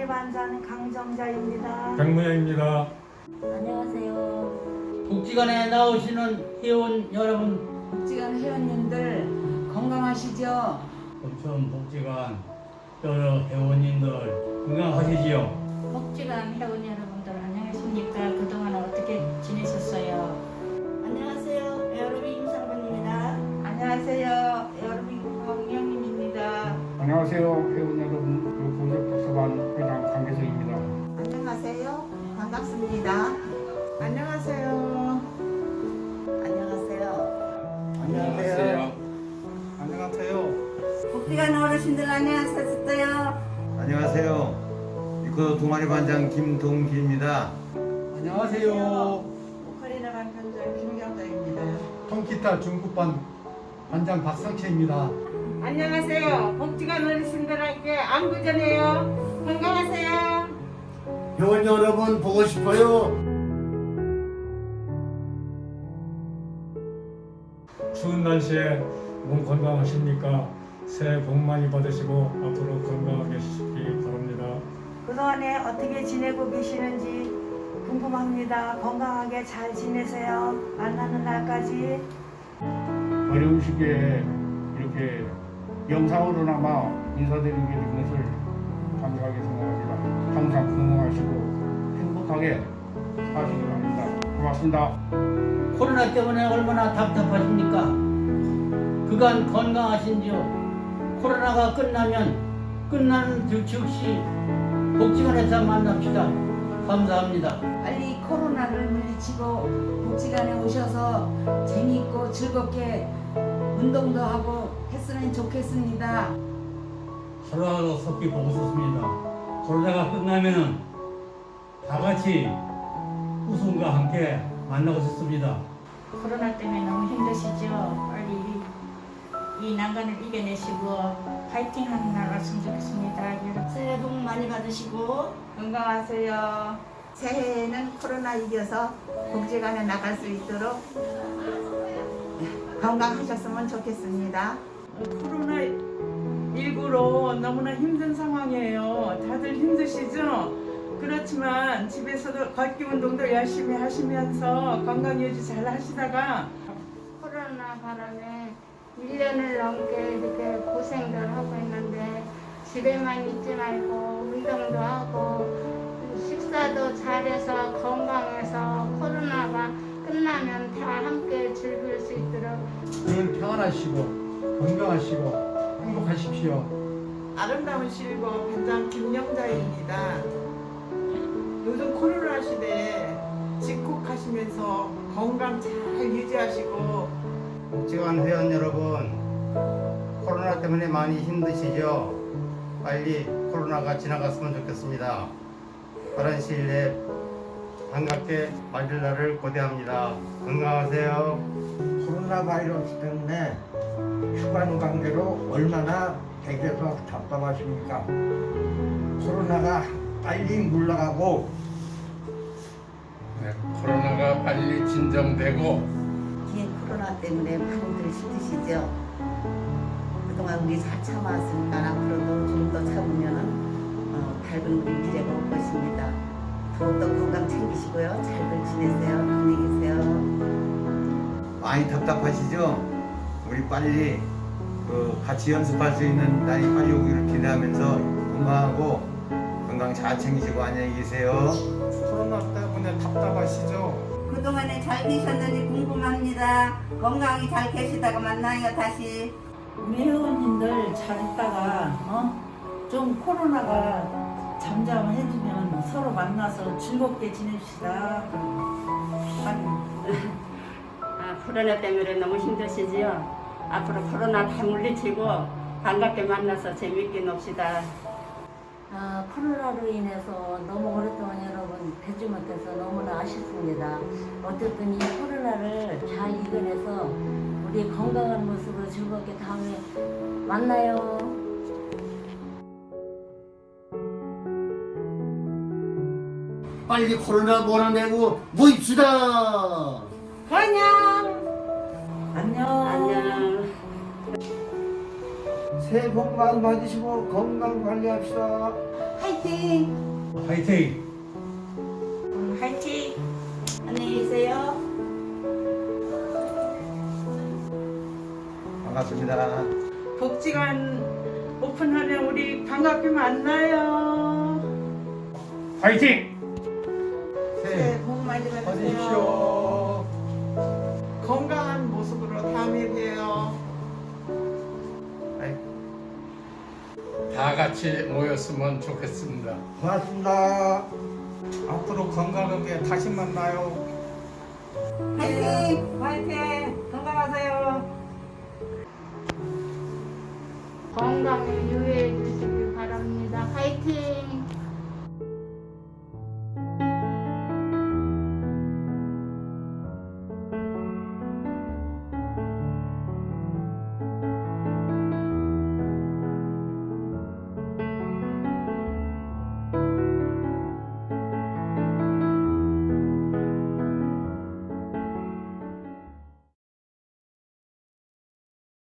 동아리 반장 강정자입니다. 백무야입니다. 안녕하세요. 복지관에 나오시는 회원 여러분, 복지관 회원님들 건강하시죠? 온천 복지관 여러 회원님들 건강하시지요? 복지관 회원 여러분들 안녕하십니까? 그동안 어떻게 지내셨어요? 안녕하세요. 에어로빅 임상근입니다. 안녕하세요. 여러분 홍영민입니다. 안녕하세요 회원 여러분 그 보석박사관 회장 강계성입니다 안녕하세요. 반갑습니다. 안녕하세요. 안녕하세요. 안녕하세요 안녕하세요 복지관 어르신들 안녕하셨어요. 안녕하세요. 이코 동아리 반장 김동길입니다. 안녕하세요 오카리나 반장장 김경자입니다. 통기타 중급반 반장 박상채입니다 안녕하세요. 복지관 어르신들에게 안부 전해요. 건강하세요. 회원 여러분 보고 싶어요. 추운 날씨에 몸 건강하십니까? 새해 복 많이 받으시고 앞으로 건강하게 하시기 바랍니다. 그동안에 어떻게 지내고 계시는지 궁금합니다. 건강하게 잘 지내세요. 만나는 날까지. 어려운 시기에 이렇게 영상으로나마 인사드리게 된 것을 감사하게 생각합니다 항상 건강하시고 행복하게 사시기 바랍니다 고맙습니다 코로나 때문에 얼마나 답답하십니까? 그간 건강하신지요? 코로나가 끝나면 끝나는 그 즉시 복지관에서 만납시다. 감사합니다. 빨리 코로나를 물리치고 복지관에 오셔서 재미있고 즐겁게 운동도 하고 했으면 좋겠습니다. 코로나도 섞이 보고 싶습니다. 코로나가 끝나면은 다 같이 웃음과 함께 만나고 싶습니다. 코로나 때문에 너무 힘드시죠? 빨리 이, 이 난간을 이겨내시고 파이팅 하는 날 왔으면 좋겠습니다. 여러분. 새해 복 많이 받으시고 건강하세요. 새해에는 코로나 이겨서 복지관에 나갈 수 있도록 건강하셨으면 좋겠습니다. 코로나 19로 너무나 힘든 상황이에요. 다들 힘드시죠? 그렇지만 집에서도 걷기 운동도 열심히 하시면서 건강 유지 잘 하시다가 코로나 바람에 1년을 넘게 이렇게 고생들 하고 있는데 집에만 있지 말고 운동도 하고 식사도 잘해서 건강해서 코로나가 끝나면 다 함께 즐길 수 있도록 늘 평안하시고 건강하시고 행복하십시오 아름다운 실버 반장 김영자입니다. 요즘 코로나 시대에 집콕하시면서 건강 잘 유지하시고 복지관 회원 여러분, 코로나 때문에 많이 힘드시죠? 빨리 코로나가 지나갔으면 좋겠습니다. 빠른 시일 내에 반갑게 맞을 날을 고대합니다. 건강하세요. 코로나 바이러스 때문에 휴관 관계로 얼마나 댁에서 답답하십니까? 코로나가 빨리 물러가고 네, 코로나가 빨리 진정되고 긴 코로나 때문에 많이들 힘드시죠? 그동안 우리 잘 참아왔으니까 앞으로도 좀 더 참으면은 어, 밝은 우리 미래가 올 것입니다. 더욱더 건강 챙기시고요. 잘들 지내세요. 안녕히 계세요. 많이 답답하시죠? 우리 빨리 그 같이 연습할 수 있는 날이 빨리 오기를 기대하면서 건강하고 건강 잘 챙기시고 안녕히 계세요. 코로나 때문에 답답하시죠? 그동안에 잘 계셨는지 궁금합니다. 건강히 잘 계시다가 만나요 다시. 우리 회원님들 잘 있다가 어? 좀 코로나가 잠잠해지면 서로 만나서 즐겁게 지냅시다. 아니, 아, 코로나 때문에 너무 힘드시지요? 앞으로 코로나 다 물리치고 반갑게 만나서 재밌게 놉시다. 아, 코로나로 인해서 너무 오랫동안 여러분 뵙지 못해서 너무나 아쉽습니다. 어쨌든 이 코로나를 잘 이겨내서 우리 건강한 모습으로 즐겁게 다음에 만나요. 빨리 코로나 몰아내고 모입시다. 안녕. 안녕. 새해 복 많이 받으시고 건강 관리합시다. 화이팅! 화이팅! 화이팅! 안녕히 계세요. 반갑습니다. 복지관 오픈하면 우리 반갑게 만나요. 파이팅! 새해 복 많이 받으세요. 건강한 모습으로 다음에 봬요. 다 같이 모였으면 좋겠습니다. 고맙습니다. 앞으로 건강하게 다시 만나요. 화이팅! 화이팅! 건강하세요. 건강에 유의해 주시기 바랍니다. 화이팅!